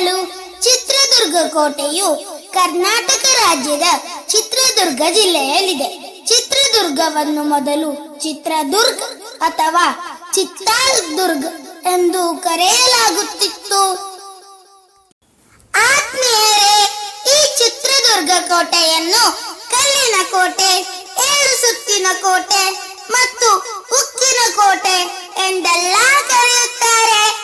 ಚಿತ್ರದುರ್ಗ ಕೋಟೆಯು ಕರ್ನಾಟಕ ರಾಜ್ಯದ ಚಿತ್ರದುರ್ಗ ಜಿಲ್ಲೆಯಲ್ಲಿದೆ. ಚಿತ್ರದುರ್ಗವನ್ನು ಮೊದಲು ಚಿತ್ರದುರ್ಗ ಅಥವಾ ಚಿತ್ತಾದುರ್ಗ ಎಂದು ಕರೆಯಲಾಗುತ್ತಿತ್ತು. ಆತ್ಮೀಯರೇ, ಈ ಚಿತ್ರದುರ್ಗ ಕೋಟೆಯನ್ನು ಕಲ್ಲಿನ ಕೋಟೆ, ಏಳು ಸುತ್ತಿನ ಕೋಟೆ ಮತ್ತು ಉಕ್ಕಿನ ಕೋಟೆ ಎಂದೆಲ್ಲ ಕರೆಯುತ್ತಾರೆ.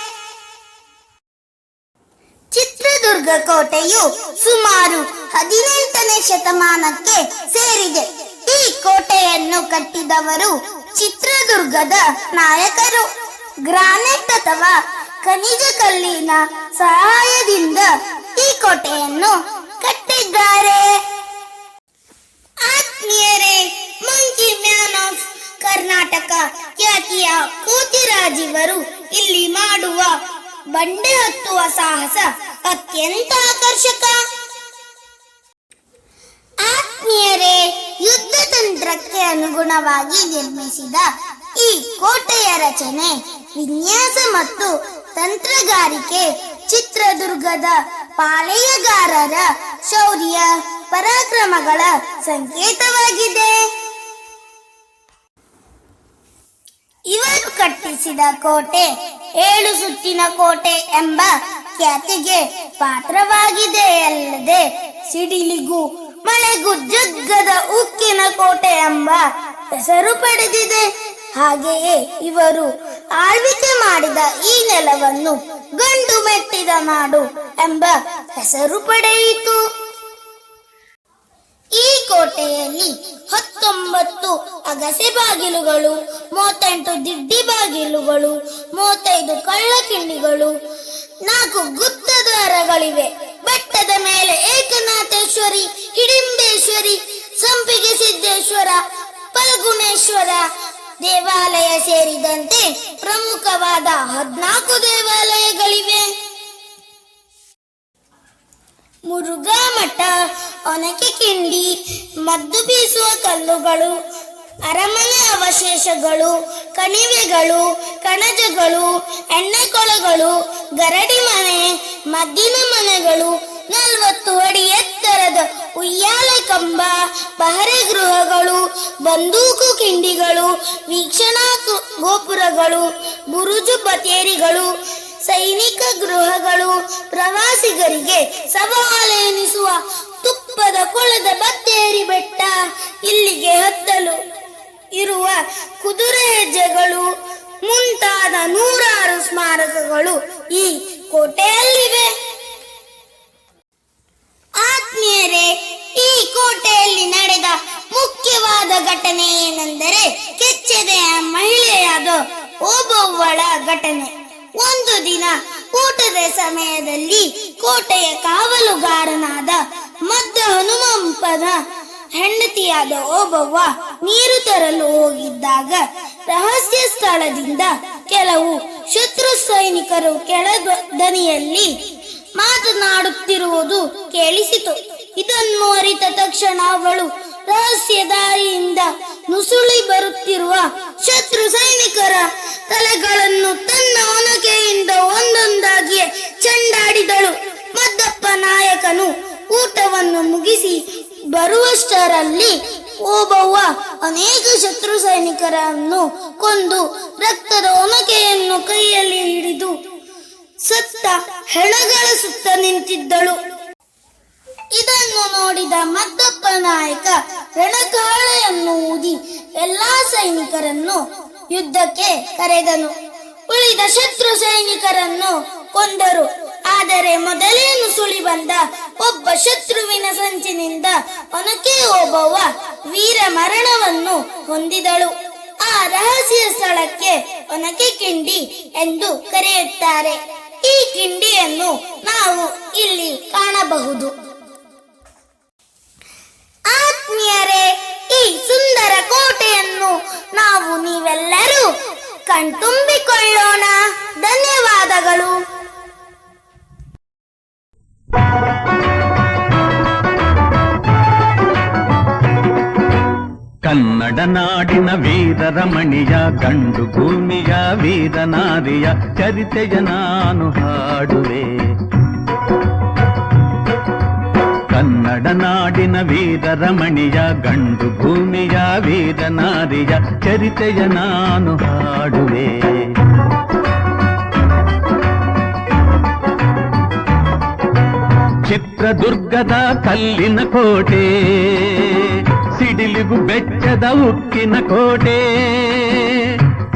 ಚಿತ್ರದುರ್ಗ ಕೋಟೆಯು ಸುಮಾರು ಹದಿನೆಂಟನೇ ಶತಮಾನಕ್ಕೆ ಸೇರಿದೆ. ಈ ಕೋಟೆಯನ್ನು ಕಟ್ಟಿದವರು ಚಿತ್ರದುರ್ಗದ ನಾಯಕರು. ಗ್ರಾನೈಟ್ ಅಥವಾ ಖನಿಜ ಕಲ್ಲಿನ ಸಹಾಯದಿಂದ ಈ ಕೋಟೆಯನ್ನು ಕಟ್ಟಿದ್ದಾರೆ. ಆತ್ಮೀಯರೇ, ಮಂಕಿ ಮ್ಯಾನ್ ಆಫ್ ಕರ್ನಾಟಕ ಖ್ಯಾತಿಯ ಕೋತಿರಾಜಿವರು ಇಲ್ಲಿ ಮಾಡುವ ಬಂಡೆ ಹತ್ತುವ ಸಾಹಸ ಅತ್ಯಂತ ಆಕರ್ಷಕ. ಆತ್ಮೀಯರೇ, ಯುದ್ಧ ತಂತ್ರಕ್ಕೆ ಅನುಗುಣವಾಗಿ ನಿರ್ಮಿಸಿದ ಈ ಕೋಟೆಯ ರಚನೆ ವಿನ್ಯಾಸ ಮತ್ತು ತಂತ್ರಗಾರಿಕೆ ಚಿತ್ರದುರ್ಗದ ಪಾಳೆಯಗಾರರ ಶೌರ್ಯ ಪರಾಕ್ರಮಗಳ ಸಂಕೇತವಾಗಿದೆ. ಇವರು ಕಟ್ಟಿಸಿದ ಕೋಟೆ ಏಳು ಸುತ್ತಿನ ಕೋಟೆ ಎಂಬ ಖ್ಯಾತಿಗೆ ಪಾತ್ರವಾಗಿದೆ ಅಲ್ಲದೆ ಸಿಡಿಲಿಗೂ ಮಳೆಗೂ ಜಗ್ಗದ ಉಕ್ಕಿನ ಕೋಟೆ ಎಂಬ ಹೆಸರು ಪಡೆದಿದೆ. ಹಾಗೆಯೇ ಇವರು ಆಳ್ವಿಕೆ ಮಾಡಿದ ಈ ನೆಲವನ್ನು ಗಂಡು ಮೆಟ್ಟಿದ ನಾಡು ಎಂಬ ಹೆಸರು ಪಡೆಯಿತು. ಈ ಕೋಟೆಯಲ್ಲಿ ಹತ್ತೊಂಬತ್ತು ಅಗಸೆ ಬಾಗಿಲುಗಳು, ಮೂವತ್ತೆಂಟು ದಿಡ್ಡಿ ಬಾಗಿಲುಗಳು, ಮೂವತ್ತೈದು ಕಳ್ಳಕಿಂಡಿಗಳು ನಾಲ್ಕು ಗುಪ್ತದ್ವಾರಗಳಿವೆ. ಬೆಟ್ಟದ ಮೇಲೆ ಏಕನಾಥೇಶ್ವರಿ, ಹಿಡಿಂಬೇಶ್ವರಿ, ಸಂಪಿಗೆ ಸಿದ್ದೇಶ್ವರ, ಫಲ್ಗುಣೇಶ್ವರ ದೇವಾಲಯ ಸೇರಿದಂತೆ ಪ್ರಮುಖವಾದ ಹದಿನಾಲ್ಕು ದೇವಾಲಯಗಳಿವೆ. ಮುರುಘಾ ಮಠ ಒನಕೆ ಕಿಂಡಿ, ಮದ್ದು ಬೀಸುವ ಕಲ್ಲುಗಳು, ಅರಮನೆ ಅವಶೇಷಗಳು, ಕಣಿವೆಗಳು, ಕಣಜಗಳು, ಎಣ್ಣೆಕೊಳಗಳು, ಗರಡಿ ಮನೆ, ಮದ್ದಿನ ಮನೆಗಳು, ನಲವತ್ತು ಅಡಿ ಎತ್ತರದ ಉಯ್ಯಾಲೆ ಕಂಬ ಪಹರೆ ಗೃಹಗಳು, ಬಂದೂಕು ಕಿಂಡಿಗಳು, ವೀಕ್ಷಣಾ ಗೋಪುರಗಳು, ಬುರುಜು ಬತೇರಿಗಳು ಸೈನಿಕ ಗೃಹಗಳು ಪ್ರವಾಸಿಗರಿಗೆ ಸವಾಲೆನಿಸುವ ತುಪ್ಪದ ಕೊಳದ ಬತ್ತೇರಿ ಬೆಟ್ಟ ಇಲ್ಲಿಗೆ ಹತ್ತಲು. ಇರುವ ಕುದುರೆ ಹೆಜ್ಜೆಗಳು, ಮುಂತಾದ ನೂರಾರು ಸ್ಮಾರಕಗಳು ಈ ಕೋಟೆಯಲ್ಲಿವೆ. ಆತ್ಮೀಯರೇ, ಈ ಕೋಟೆಯಲ್ಲಿ ನಡೆದ ಮುಖ್ಯವಾದ ಘಟನೆ ಏನೆಂದರೆ ಕೆಚ್ಚೆದೆಯ ಮಹಿಳೆಯಾದ ಓಬವ್ವಳ ಘಟನೆ. ಒಂದು ದಿನ ಊಟದ ಸಮಯದಲ್ಲಿ ಕೋಟೆಯ ಕಾವಲುಗಾರನಾದ ಮದ್ದ ಹನುಮಂಪನ ಹೆಂಡತಿಯಾದ ಓಬವ್ವ ನೀರು ತರಲು ಹೋಗಿದ್ದಾಗ ರಹಸ್ಯ ಸ್ಥಳದಿಂದ ಕೆಲವು ಶತ್ರು ಸೈನಿಕರು ಕೆಳ ದನಿಯಲ್ಲಿ ಮಾತನಾಡುತ್ತಿರುವುದು ಕೇಳಿಸಿತು. ಇದನ್ನು ಅರಿತ ತಕ್ಷಣ ಅವಳು ರಹಸ್ಯ ದಾರಿಯಿಂದ ನುಸುಳಿ ಬರುತ್ತಿರುವ ಶತ್ರು ಸೈನಿಕರ ತಲೆಗಳನ್ನು ತನ್ನ ಊಟವನ್ನು ಮುಗಿಸಿ ಬರುವಷ್ಟರಲ್ಲಿ ಓಬವ್ವ ಅನೇಕ ಶತ್ರು ಸೈನಿಕರನ್ನು ಕೊಂದು ರಕ್ತದ ಒನಕೆಯನ್ನು ಕೈಯಲ್ಲಿ ಹಿಡಿದು ಸತ್ತ ಹೆಣಗಳ ಸುತ್ತ ನಿಂತಿದ್ದಳು. ಇದನ್ನು ನೋಡಿದ ಮದ್ದಪ್ಪ ನಾಯಕ ರಣಕಾಳೆಯನ್ನು ಊದಿ ಎಲ್ಲಾ ಸೈನಿಕರನ್ನು ಯುದ್ಧಕ್ಕೆ ಕರೆದನು. ಉಳಿದ ಶತ್ರು ಸೈನಿಕರನ್ನು ಕೊಂದರು. ಆದರೆ ಮೊದಲೇನು ಸುಳಿ ಬಂದ? ಒಬ್ಬ ಶತ್ರುವಿನ ಸಂಚಿನಿಂದ ಒನಕೆ ಓಬವ್ವ ವೀರ ಮರಣವನ್ನು ಹೊಂದಿದಳು. ಆ ರಹಸ್ಯ ಸ್ಥಳಕ್ಕೆ ಒನಕೆ ಕಿಂಡಿ ಎಂದು ಕರೆಯುತ್ತಾರೆ. ಈ ಕಿಂಡಿಯನ್ನು ನಾವು ಇಲ್ಲಿ ಕಾಣಬಹುದು. ಆತ್ಮೀಯರೇ, ಈ ಸುಂದರ ಕೋಟೆಯನ್ನು ನಾವು ನೀವೆಲ್ಲರೂ ಕಣ್ತುಂಬಿಕೊಳ್ಳೋಣ. ಧನ್ಯವಾದಗಳು. ಕನ್ನಡ ನಾಡಿನ ವೀರರ ಮಣಿಯ ಗಂಡು ಭೂಮಿಯ ವೀರನಾರಿಯ ಚರಿತೆಯ ನಾನು ಹಾಡುವೆ ಕನ್ನಡ ನಾಡಿನ ವೀರರಮಣಿಯ ಗಂಡು ಭೂಮಿಯ ವೀರನಾರಿಯ ಚರಿತೆಯ ನಾನು ಹಾಡುವೆ ಚಿತ್ರದುರ್ಗದ ಕಲ್ಲಿನ ಕೋಟೆ ಸಿಡಿಲಿಗು ಬೆಚ್ಚದ ಉಕ್ಕಿನ ಕೋಟೆ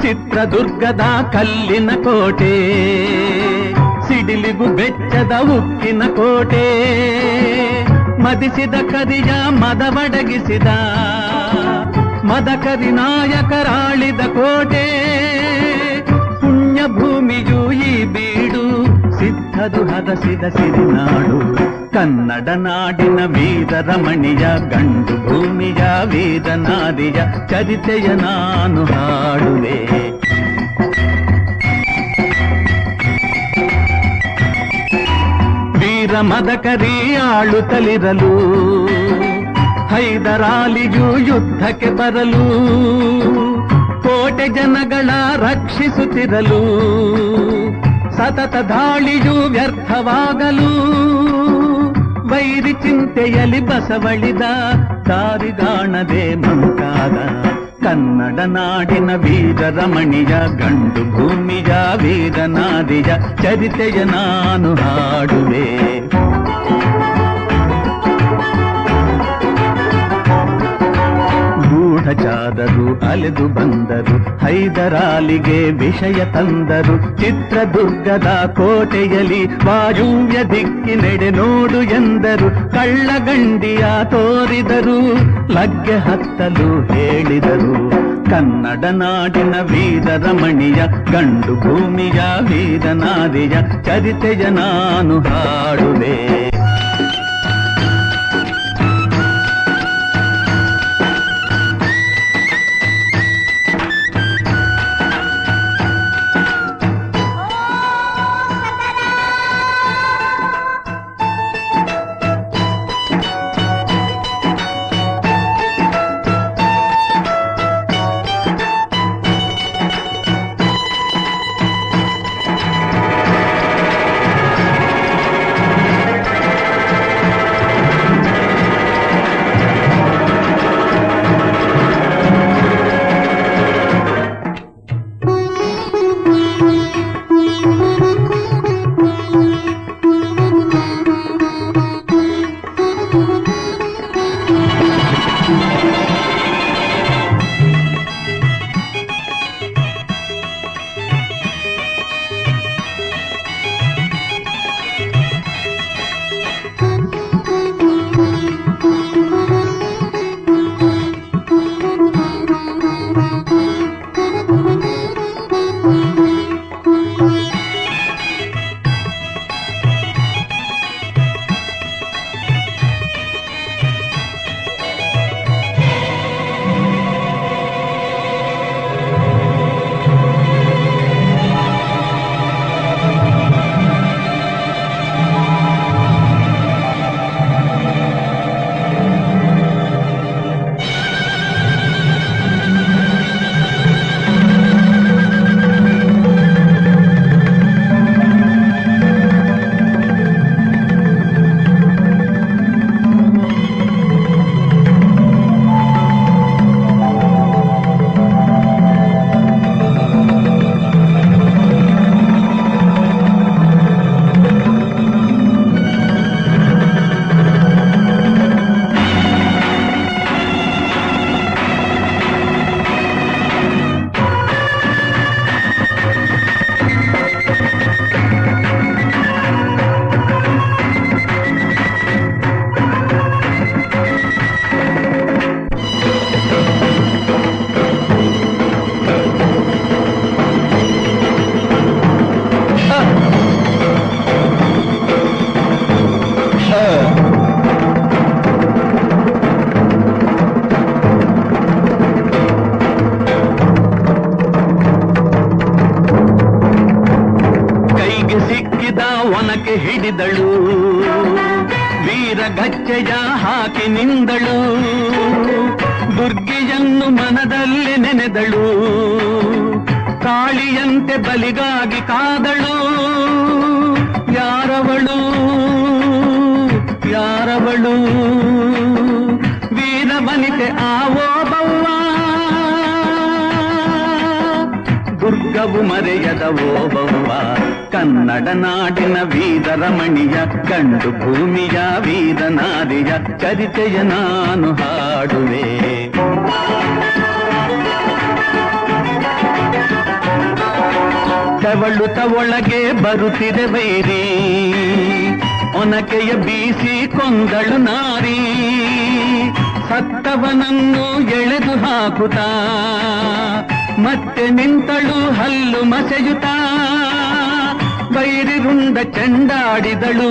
ಚಿತ್ರದುರ್ಗದ ಕಲ್ಲಿನ ಕೋಟೆ ಸಿಡಿಲಿಗು ಬೆಚ್ಚದ ಉಕ್ಕಿನ ಕೋಟೆ ಮದಿಸಿದ ಕರಿಯ ಮದವಡಗಿಸಿದ ಮದಕರಿ ನಾಯಕರಾಳಿದ ಕೋಟೆ ಪುಣ್ಯ ಭೂಮಿಯು ಈ ಬೀಡು ಸಿದ್ಧದು ಹದಸಿದ ಸಿರಿನಾಡು ಕನ್ನಡ ನಾಡಿನ ವೀರರಮಣಿಯ ಗಂಡು ಭೂಮಿಯ ವೀರನಾರಿಯ ಚರಿತೆಯ ನಾನು ಹಾಡುವೆ ವೀರ ಮದಕರಿ ಆಳುತ್ತಲಿರಲು ಹೈದರಾಲಿಯು ಯುದ್ಧಕ್ಕೆ ಬರಲು ಕೋಟೆ ಜನಗಳ ರಕ್ಷಿಸುತ್ತಿರಲು ಸತತ ದಾಳಿಯು ವ್ಯರ್ಥವಾಗಲು ವೈರಿ ಚಿಂತೆಯಲ್ಲಿ ಬಸವಳಿದ ದಾರಿಗಾಣದೆ ಮಂಕಾದ ಕನ್ನಡ ನಾಡಿನ ವೀರರಮಣಿಯ ಗಂಡು ಭೂಮಿಯ ವೀರನಾದಿಯ ಚರಿತೆಯ ನಾನು ಹಾಡುವೆ. ಗೂಢಚಾರರು ಅಲೆದು ಬಂದರು, ಹೈದರಾಲಿಗೆ ವಿಷಯ ತಂದರು. ಚಿತ್ರದುರ್ಗದ ಕೋಟೆಯಲ್ಲಿ ವಾಯುವ್ಯ ದಿಕ್ಕಿನೆಡೆ ನೋಡು ಎಂದರು. ಕಳ್ಳಗಂಡಿಯ ತೋರಿದರು, ಲಗ್ಗೆ ಹತ್ತಲು ಹೇಳಿದರು. ಕನ್ನಡ ನಾಡಿನ ವೀರರಮಣಿಯ ಗಂಡು ಭೂಮಿಯ ವೀರನಾದಿಯ ಚರಿತೆಯ ನಾನು ಹಾಡುವೆ. ಒನಕೆ ಹಿಡಿದಳು. ವೀರ ಗಚ್ಚೆಯ ಹಾಕಿ ನಿಂದಳು. ದುರ್ಗೆಯನ್ನು ಮನದಲ್ಲಿ ನೆನೆದಳು. ಕಾಳಿಯಂತೆ ಬಲಿಗಾಗಿ ಕಾದಳು. ಯಾರವಳು? ಯಾರವಳು? ವೀರ ವನಿತೆ ಆವೋ ದುರ್ಗವು ಮರೆಯದ ಓಬವ್ವ. ಕನ್ನಡ ನಾಡಿನ ವೀರರಮಣಿಯ, ಕಂಡು ಭೂಮಿಯ ವೀರನಾರಿಯ ಚರಿತೆಯ ನಾನು ಹಾಡುವೆ. ತವಳುತ ಒಳಗೆ ಬರುತ್ತಿದೆ ವೈರಿ ಒನಕೆಯ ಬೀಸಿ ಕೊಂದಳು ನಾರಿ. ಸತ್ತವನನ್ನು ಎಳೆದು ಹಾಕುತ್ತಾ. ಮತ್ತೆ ನಿಂತಳು ಹಲ್ಲು ಮಸೆಯುತ ಬೈರಿರುಂಡ ಚೆಂಡಾಡಿದಳು,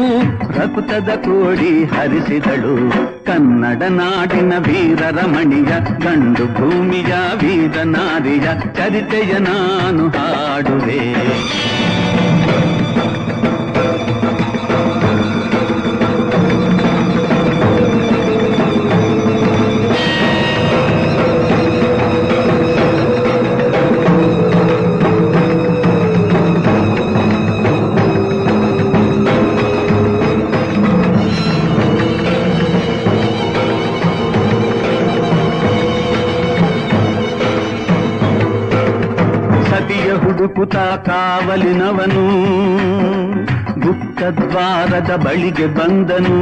ರಕುತದ ಕೋಡಿ ಹರಿಸಿದಳು. ಕನ್ನಡ ನಾಡಿನ ವೀರರಮಣಿಯ ಗಂಡು ಭೂಮಿಯ ವೀರ ನಾರಿಯ ಚರಿತೆಯ ನಾನು ಹಾಡುವೆ. ಹುಡುಕುತ ಕಾವಲಿನವನು, ಗುಪ್ತದ್ವಾರದ ಬಳಿಗೆ ಬಂದನು.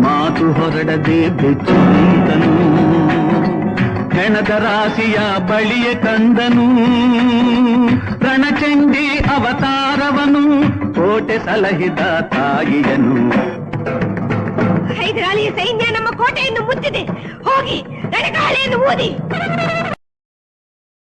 ಮಾತು ಹೊರಡದೆ ಬೆಚ್ಚು ನಿಂತನು ಹೆಣದ ರಾಶಿಯ ಬಳಿಯ ಕಂದನು. ರಣಚಂಡಿ ಅವತಾರವನು, ಕೋಟೆ ಸಲಹಿದ ತಾಯಿಯನು. ಹೈದರಾಲಿಯ ಸೈನ್ಯ ನಮ್ಮ ಕೋಟೆಯನ್ನು ಮುಚ್ಚಿದೆ. ಹೋಗಿ ರಣಗಾಳೆಯನ್ನು ಊದಿ.